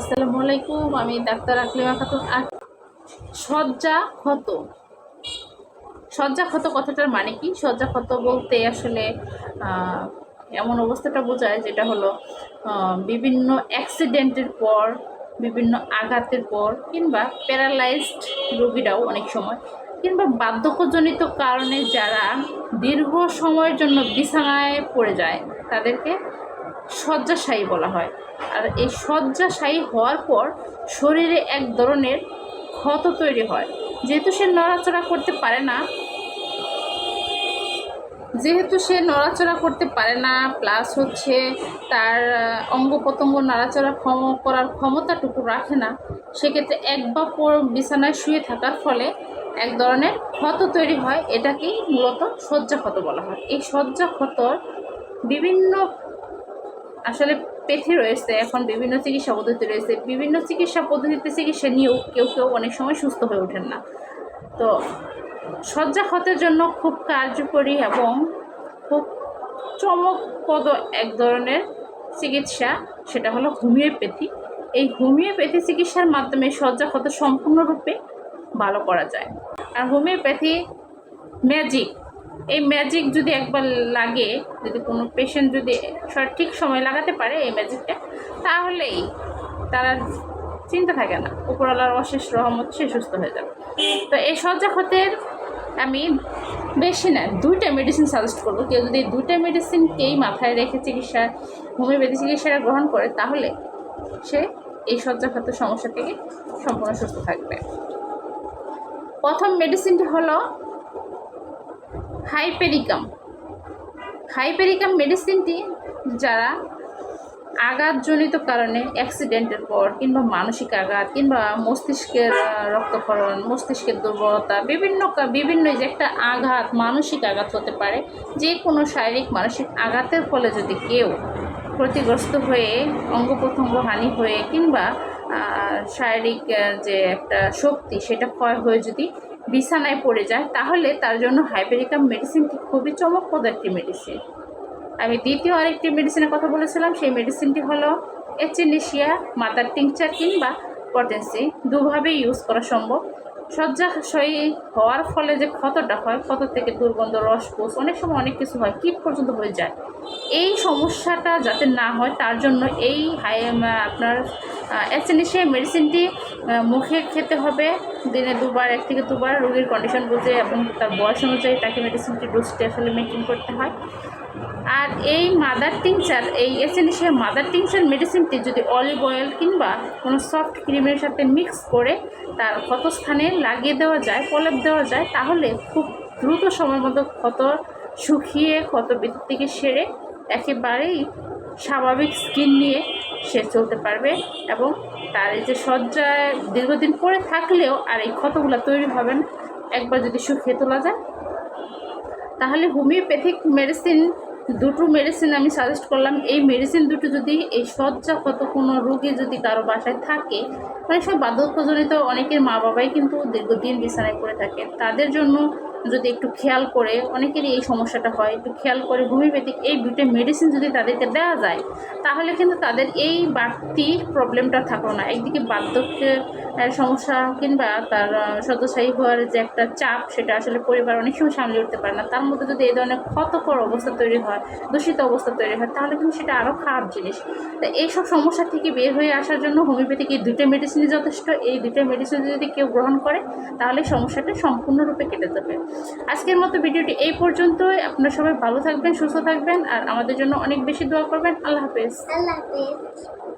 আসসালামু আলাইকুম, আমি ডাক্তার আকলিমা খাতুন আর সজ্জা ক্ষত। সজ্জা ক্ষত কথাটার মানে কি? সজ্জা ক্ষত বলতে আসলে এমন অবস্থাটা বোঝায় যেটা হলো বিভিন্ন অ্যাক্সিডেন্টের পর, বিভিন্ন আঘাতের পর, কিংবা প্যারালাইজড রোগীরাও অনেক সময়, কিংবা বার্ধক্যজনিত কারণে যারা দীর্ঘ সময়ের জন্য বিছানায় পড়ে যায়, তাদেরকে শয্যাশায়ী বলা হয়। আর এই শয্যাশায়ী হওয়ার পর শরীরে এক ধরনের ক্ষত তৈরি হয়। যেহেতু সে নড়াচড়া করতে পারে না, যেহেতু সে নড়াচড়া করতে পারে না প্লাস হচ্ছে তার অঙ্গ প্রত্যঙ্গ নাড়াচড়া ক্ষম, করার ক্ষমতাটুকু রাখে না, সেক্ষেত্রে এক বা পর বিছানায় শুয়ে থাকার ফলে এক ধরনের ক্ষত তৈরি হয়। এটাকেই মূলত শয্যা ক্ষত বলা হয়। এই শয্যা ক্ষতর বিভিন্ন আসলে পেথি রয়েছে, এখন বিভিন্ন চিকিৎসা পদ্ধতি রয়েছে। বিভিন্ন চিকিৎসা পদ্ধতিতে চিকিৎসা নিয়েও কেউ কেউ অনেক সময় সুস্থ হয়ে ওঠেন না। তো শয্যা ক্ষতের জন্য খুব কার্যকরী এবং খুব চমকপ্রদ এক ধরনের চিকিৎসা সেটা হলো হোমিওপ্যাথি। এই হোমিওপ্যাথি চিকিৎসার মাধ্যমে শয্যা ক্ষত সম্পূর্ণরূপে ভালো করা যায়। আর হোমিওপ্যাথি ম্যাজিক এই ম্যাজিক যদি একবার লাগে, যদি কোনো পেশেন্ট যদি সঠিক সময় লাগাতে পারে এই ম্যাজিকটা তাহলেই তারা চিন্তা থাকে না। উপরওয়ালার অশেষ রহমত, সে সুস্থ হয়ে যাবে। তো এই সজ্জা ক্ষতের আমি বেশি না, দুইটা মেডিসিন সাজেস্ট করব। কেউ যদি দুইটা মেডিসিনকেই মাথায় রেখে চিকিৎসা হোমিওপ্যাথি চিকিৎসাটা গ্রহণ করে, তাহলে সে এই সজ্জা ক্ষতের সমস্যা থেকে সম্পূর্ণ সুস্থ থাকবে। প্রথম মেডিসিনটি হলো হাইপেরিকাম। হাইপেরিকাম মেডিসিনটি যারা আঘাতজনিত কারণে অ্যাক্সিডেন্টের পর কিংবা মানসিক আঘাত কিংবা মস্তিষ্কের রক্তক্ষরণ, মস্তিষ্কের দুর্বলতা, বিভিন্ন বিভিন্ন যে একটা আঘাত, মানসিক আঘাত হতে পারে যে কোনো শারীরিক মানসিক আঘাতের ফলে যদি কেউ ক্ষতিগ্রস্ত হয়ে অঙ্গ প্রত্যঙ্গ হানি হয়ে কিংবা শারীরিক যে একটা শক্তি সেটা ক্ষয় হয়ে যদি বিছানায় পড়ে যায়, তাহলে তার জন্য হাইপেরিকাম মেডিসিনটি খুবই চমকপ্রদ একটি মেডিসিন আমি দ্বিতীয় আরেকটি মেডিসিনের কথা বলেছিলাম, সেই মেডিসিনটি হলো এচেনিশিয়া মাদার টিংচার কিংবা পটেন্সি দুভাবেই ইউজ করা সম্ভব। শয্যাশয়ী হওয়ার ফলে যে ক্ষতটা হয়, ক্ষত থেকে দুর্গন্ধ রসপোষ অনেক সময় অনেক কিছু হয়, কীট পর্যন্ত হয়ে যায়। এই সমস্যাটা যাতে না হয়, তার জন্য এই হাই আপনার অ্যাচেনিশিয়া মেডিসিনটি মুখে খেতে হবে। দিনে দুবার, এক থেকে দুবার রোগীর কন্ডিশন বুঝে এবং তার বয়স অনুযায়ী তাকে মেডিসিনটি ডোজটি আসলে মেনটেন করতে হয়। আর এই মাদার টিংচার এই এসেনিশিয়া মাদার টিংচার মেডিসিনটি যদি অলিভ অয়েল কিংবা কোনো সফট ক্রিমের সাথে মিক্স করে তার ক্ষতস্থানে লাগিয়ে দেওয়া যায় প্রলেপ দেওয়া যায়, তাহলে খুব দ্রুত সময় মতো ক্ষত শুকিয়ে, ক্ষত ভিতর থেকে সেরে একেবারেই স্বাভাবিক স্কিন নিয়ে সে চলতে পারবে এবং তার এই যে শয্যায় দীর্ঘদিন পরে থাকলেও আর এই ক্ষতগুলো তৈরি হবে না একবার যদি শুকিয়ে তোলা যায়। তাহলে হোমিওপ্যাথিক মেডিসিন, দুটো মেডিসিন আমি সাজেস্ট করলাম। এই মেডিসিন দুটো যদি এই শয্যা কত কোনো রোগী যদি কারও বাসায় থাকে অনেক সব বার্ধক্যজনিত অনেকের মা বাবাই কিন্তু দীর্ঘদিন বিছানায় পড়ে থাকে। তাদের জন্য যদি একটু খেয়াল করে, অনেকেরই এই সমস্যাটা হয়, একটু খেয়াল করে হোমিওপ্যাথিক এই দুটো মেডিসিন যদি তাদেরকে দেওয়া যায়, তাহলে কিন্তু তাদের এই বাড়তি প্রবলেমটা থাকল না। একদিকে বার্ধক্যের সমস্যা কিংবা তার শয্যাশায়ী হওয়ার যে একটা চাপ, সেটা আসলে পরিবার অনেক সময় সামলে উঠতে পারে না। তার মধ্যে যদি এই ধরনের ক্ষতকর অবস্থা তৈরি হয়, দূষিত অবস্থা তৈরি হয়, তাহলে কিন্তু সেটা আরও খারাপ জিনিস। তো এইসব সমস্যা থেকে বের হয়ে আসার জন্য হোমিওপ্যাথিক এই দুটো মেডিসিনই যথেষ্ট। এই দুটো মেডিসিন যদি কেউ গ্রহণ করে, তাহলে সমস্যাটা সম্পূর্ণরূপে কেটে যাবে। আজকের মতো ভিডিওটি এই পর্যন্তই। আপনারা সবাই ভালো থাকবেন, সুস্থ থাকবেন, আর আমাদের জন্য অনেক বেশি দোয়া করবেন। আল্লাহ হাফেজ। আল্লাহ হাফেজ।